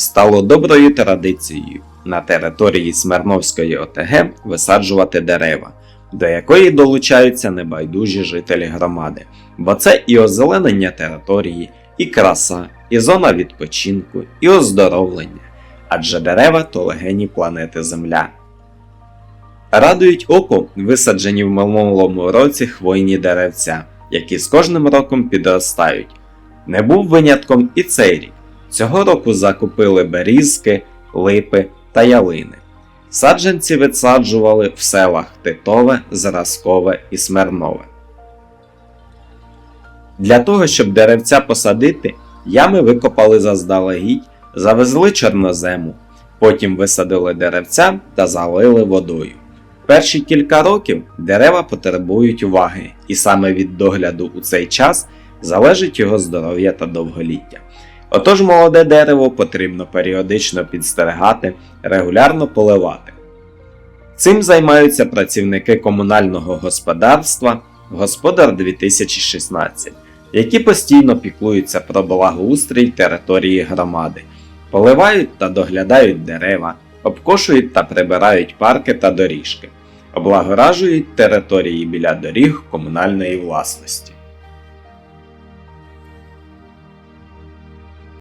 Стало доброю традицією на території Смирновської ОТГ висаджувати дерева, до якої долучаються небайдужі жителі громади, бо це і озеленення території, і краса, і зона відпочинку, і оздоровлення, адже дерева то легені планети Земля. Радують око висаджені в минулому році хвойні деревця, які з кожним роком підростають. Не був винятком і цей рік. Цього року закупили берізки, липи та ялини. Саджанці відсаджували в селах Титове, Зразкове і Смирнове. Для того, щоб деревця посадити, ями викопали заздалегідь, завезли чорнозему, потім висадили деревця та залили водою. Перші кілька років дерева потребують уваги, і саме від догляду у цей час залежить його здоров'я та довголіття. Отож молоде дерево потрібно періодично підстерегати, регулярно поливати. Цим займаються працівники комунального господарства Господар 2016, які постійно піклуються про благоустрій території громади, поливають та доглядають дерева, обкошують та прибирають парки та доріжки, облагоражують території біля доріг комунальної власності.